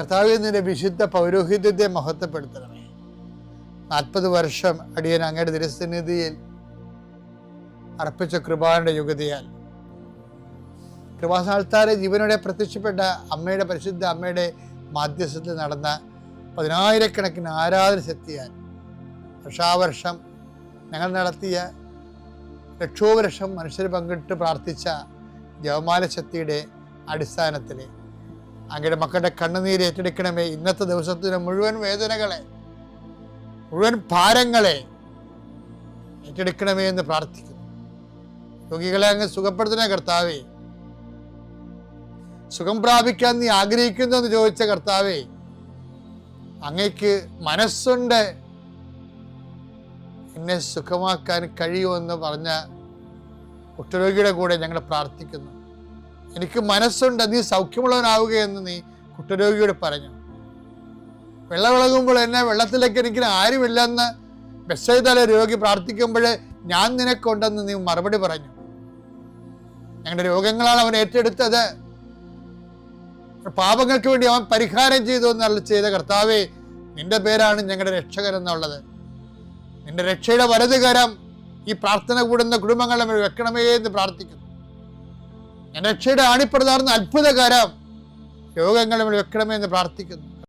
കർത്താവ് നിന്റെ വിശുദ്ധ പൗരോഹിത്യത്തെ മഹത്വപ്പെടുത്തണമേ. നാൽപ്പത് വർഷം അടിയൻ അങ്ങയുടെ തിരുസന്നിധിയിൽ അർപ്പിച്ച കൃപാന്റെ യുഗതിയാൽ കൃപാസ്ഥാനത്താരെ ജീവനോടെ പ്രത്യക്ഷപ്പെട്ട അമ്മയുടെ പരിശുദ്ധ അമ്മയുടെ മാധ്യസ്ഥത്തിൽ നടന്ന പതിനായിരക്കണക്കിന് ആരാധന ശക്തിയാൽ വർഷാവർഷം ഞങ്ങൾ നടത്തിയ ലക്ഷോപലക്ഷം മനുഷ്യർ പങ്കിട്ട് പ്രാർത്ഥിച്ച ജവമാല ശക്തിയുടെ അടിസ്ഥാനത്തിൽ അങ്ങയുടെ മക്കളുടെ കണ്ണുനീര് ഏറ്റെടുക്കണമേ. ഇന്നത്തെ ദിവസത്തിന് മുഴുവൻ വേദനകളെ മുഴുവൻ ഭാരങ്ങളെ ഏറ്റെടുക്കണമേ എന്ന് പ്രാർത്ഥിക്കുന്നു. രോഗികളെ അങ്ങ് സുഖപ്പെടുത്തുന്ന കർത്താവേ. സുഖം പ്രാപിക്കാൻ നീ ആഗ്രഹിക്കുന്നു എന്ന് ചോദിച്ച കർത്താവേ അങ്ങയ്ക്ക് മനസ്സുണ്ട്. എന്നെ സുഖമാക്കാൻ കഴിയുമെന്ന് പറഞ്ഞ കുട്ടരോഗിയുടെ കൂടെ ഞങ്ങൾ പ്രാർത്ഥിക്കുന്നു. എനിക്ക് മനസ്സുണ്ട് നീ സൗഖ്യമുള്ളവനാവുകയെന്ന് നീ കുട്ടരോഗിയോട് പറഞ്ഞു. വെള്ളമിളകുമ്പോൾ എന്നെ വെള്ളത്തിലേക്ക് എനിക്ക് ആരുമില്ലെന്ന് ബെസ്സൈതല രോഗി പ്രാർത്ഥിക്കുമ്പോൾ ഞാൻ നിനക്കുണ്ടെന്ന് നീ മറുപടി പറഞ്ഞു. ഞങ്ങളുടെ രോഗങ്ങളാണ് അവൻ ഏറ്റെടുത്തത്. പാപങ്ങൾക്ക് വേണ്ടി അവൻ പരിഹാരം ചെയ്തു എന്നുള്ള ചെയ്ത കർത്താവേ നിന്റെ പേരാണ് ഞങ്ങളുടെ രക്ഷകൻ എന്നുള്ളത്. നിന്റെ രക്ഷയുടെ വലതുകരം ഈ പ്രാർത്ഥന കൂടുന്ന കുടുംബങ്ങളെ വെക്കണമേ എന്ന് പ്രാർത്ഥിക്കുന്നു. ഞാൻ രക്ഷയുടെ ആണിപ്പെടുന്ന അത്ഭുതകരം രോഗങ്ങളും വെക്കണമെന്ന് പ്രാർത്ഥിക്കുന്നു.